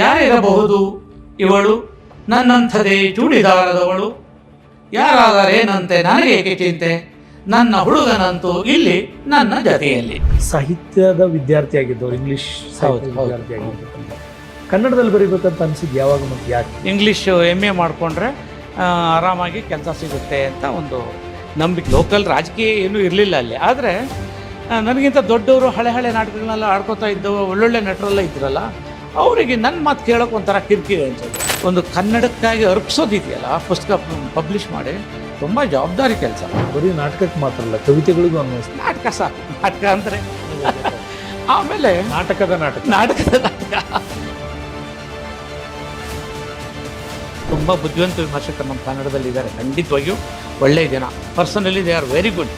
ಯಾರಿರಬಹುದು? ಇವಳು ನನ್ನಂಥದೇ ಚೂಡಿದಾರದವಳು. ಯಾರಾದರೇನಂತೆ ನನಗೇಕೆ ಚಿಂತೆ? ನನ್ನ ಹುಡುಗನಂತೂ ಇಲ್ಲಿ ನನ್ನ ಜತೆಯಲ್ಲಿ. ಸಾಹಿತ್ಯದ ವಿದ್ಯಾರ್ಥಿ ಆಗಿದ್ದವ್ರು ಇಂಗ್ಲಿಷ್ ಸಾಹಿತ್ಯ ಹೌದು, ಹೌದು. ವಿದ್ಯಾರ್ಥಿ ಆಗಿದ್ದವ್ರು ಕನ್ನಡದಲ್ಲಿ ಬರೀಬೇಕಂತ ಅನ್ಸಿದ್ದು ಯಾವಾಗ ಮತ್ತೆ ಯಾಕೆ? ಇಂಗ್ಲೀಷ್ ಎಂ ಎ ಮಾಡಿಕೊಂಡ್ರೆ ಆರಾಮಾಗಿ ಕೆಲಸ ಸಿಗುತ್ತೆ ಅಂತ ಒಂದು ನಂಬಿಕೆ. ಲೋಕಲ್ ರಾಜಕೀಯ ಏನೂ ಇರಲಿಲ್ಲ ಅಲ್ಲಿ. ಆದರೆ ನನಗಿಂತ ದೊಡ್ಡವರು ಹಳೆ ಹಳೆ ನಾಟಕಗಳನ್ನೆಲ್ಲ ಆಡ್ಕೋತಾ ಇದ್ದವು ಒಳ್ಳೊಳ್ಳೆ ನಟರೆಲ್ಲ ಇದ್ರಲ್ಲ. ಅವರಿಗೆ ನನ್ನ ಮಾತು ಕೇಳೋಕೆ ಒಂಥರ ಕಿರಿಕಿರಿ ಅನ್ಸುತ್ತೆ. ಒಂದು ಕನ್ನಡಕ್ಕಾಗಿ ಅರ್ಪಿಸೋದಿದೆಯಲ್ಲ ಪುಸ್ತಕ ಪಬ್ಲಿಷ್ ಮಾಡಿ ತುಂಬ ಜವಾಬ್ದಾರಿ ಕೆಲಸ. ಬರೀ ನಾಟಕಕ್ಕೆ ಮಾತ್ರ ಅಲ್ಲ ಕವಿತೆಗಳಿಗೂ ಅನ್ವಯಿಸ್ತಾರೆ ನಾಟಕ ಸಹ ನಾಟಕ ಅಂದರೆ? ಆಮೇಲೆ ನಾಟಕದ ನಾಟಕ. ನಾಟಕದ ನಾಟಕ. ತುಂಬ ಬುದ್ಧಿವಂತ ವಿಮರ್ಶಕರು ನಮ್ಮ ಕನ್ನಡದಲ್ಲಿ ಇದ್ದಾರೆ ಖಂಡಿತವಾಗಿಯೂ ಒಳ್ಳೆಯ ಜನ. Personally they are very good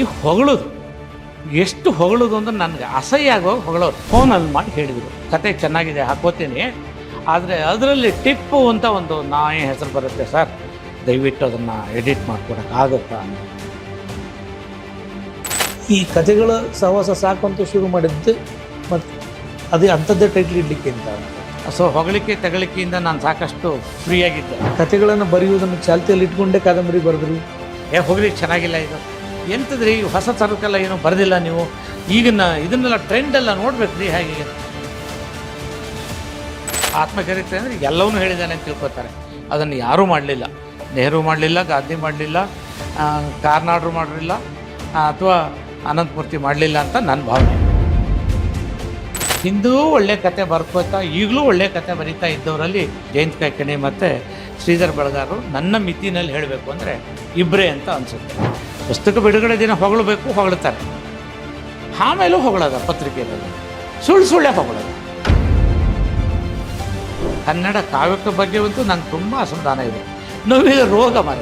ಈ ಹೊಗಳೋದು. ಎಷ್ಟು ಹೊಗಳೋದು ಅಂದ್ರೆ ನನಗೆ ಅಸಹ್ಯ ಆಗೋಗಿ ಹೊಗಳೋರು. ಫೋನಲ್ಲಿ ಮಾಡಿ ಹೇಳಿದರು. ಕತೆ ಚೆನ್ನಾಗಿದೆ ಹಾಕೋತೀನಿ ಆದರೆ ಅದರಲ್ಲಿ ಟಿಪ್ಪು ಅಂತ ಒಂದು ನಾಯಿ ಹೆಸರು ಬರುತ್ತೆ ಸರ್. ದಯವಿಟ್ಟು ಅದನ್ನು ಎಡಿಟ್ ಮಾಡ್ಕೊಡೋಕ್ಕಾಗುತ್ತಾ ಅಂತ ಈ ಕಥೆಗಳ ಸಹವಾಸ ಸಾಕು ಅಂತ ಶುರು ಮಾಡಿದ್ದು ಮತ್ತು ಅದೇ ಅಂಥದ್ದೇ ಟೈಟ್ಲ್ ಇಡ್ಲಿಕ್ಕೆ ಅಂತ ಸೊ ಹೊಗಳಿಕೆ ತಗಳಿಕೆಯಿಂದ ನಾನು ಸಾಕಷ್ಟು ಫ್ರೀ ಆಗಿದ್ದೆ. ಕಥೆಗಳನ್ನು ಬರೆಯುವುದನ್ನು ಚಾಲ್ತಿಯಲ್ಲಿ ಇಟ್ಕೊಂಡೇ ಕಾದಂಬರಿ ಬರೆದ್ರು. ಏ ಹೊಗಳಿಕೆ ಚೆನ್ನಾಗಿಲ್ಲ ಇದು. ಎಂತದ್ರಿ? ಹೊಸ ಥರಕ್ಕೆಲ್ಲ ಏನು? ಬರೆದಿಲ್ಲ ನೀವು. ಈಗಿನ ಇದನ್ನೆಲ್ಲ ಟ್ರೆಂಡ್ ಎಲ್ಲ ನೋಡ್ಬೇಕು ರೀ ಹೇಗೆ? ಆತ್ಮಚರಿತ್ರೆ ಅಂದರೆ ಎಲ್ಲವನ್ನೂ ಹೇಳಿದ್ದಾನೆ ಅಂತ ತಿಳ್ಕೊತಾರೆ ಅದನ್ನು ಯಾರೂ ಮಾಡಲಿಲ್ಲ. ನೆಹರು ಮಾಡಲಿಲ್ಲ, ಗಾಂಧಿ ಮಾಡಲಿಲ್ಲ ಕಾರ್ನಾಡ್ರು ಮಾಡಲಿಲ್ಲ ಅಥವಾ ಅನಂತಮೂರ್ತಿ ಮಾಡಲಿಲ್ಲ ಅಂತ ನನ್ನ ಭಾವನೆ. ಹಿಂದೂ ಒಳ್ಳೆ ಕತೆ ಬರ್ಕೋತಾ ಈಗಲೂ ಒಳ್ಳೆ ಕತೆ ಬರೀತಾ ಇದ್ದವರಲ್ಲಿ ಜಯಂತ್ ಕಾಯ್ಕಣಿ ಮತ್ತು ಶ್ರೀಧರ್ ಬೆಳಗಾರರು ನನ್ನ ಮಿತಿನಲ್ಲಿ ಹೇಳಬೇಕು ಅಂದರೆ ಇಬ್ಬರೇ ಅಂತ ಅನಿಸುತ್ತೆ. ಪುಸ್ತಕ ಬಿಡುಗಡೆ ದಿನ ಹೊಗಳಬೇಕು, ಹೊಗಳ್ತಾರೆ. ಆಮೇಲೂ ಹೊಗಳದ ಪತ್ರಿಕೆಯಲ್ಲಿ. ಸುಳ್ಳು ಸುಳ್ಳೆ ಹೊಗಳದು. ಕನ್ನಡ ಕಾವ್ಯಕ್ಕೆ ಬಗ್ಗೆ ಅಂತೂ ನಂಗೆ ತುಂಬ ಅಸಮಾಧಾನ ಇದೆ. ನೋವಿದ ರೋಗ ಮಾರ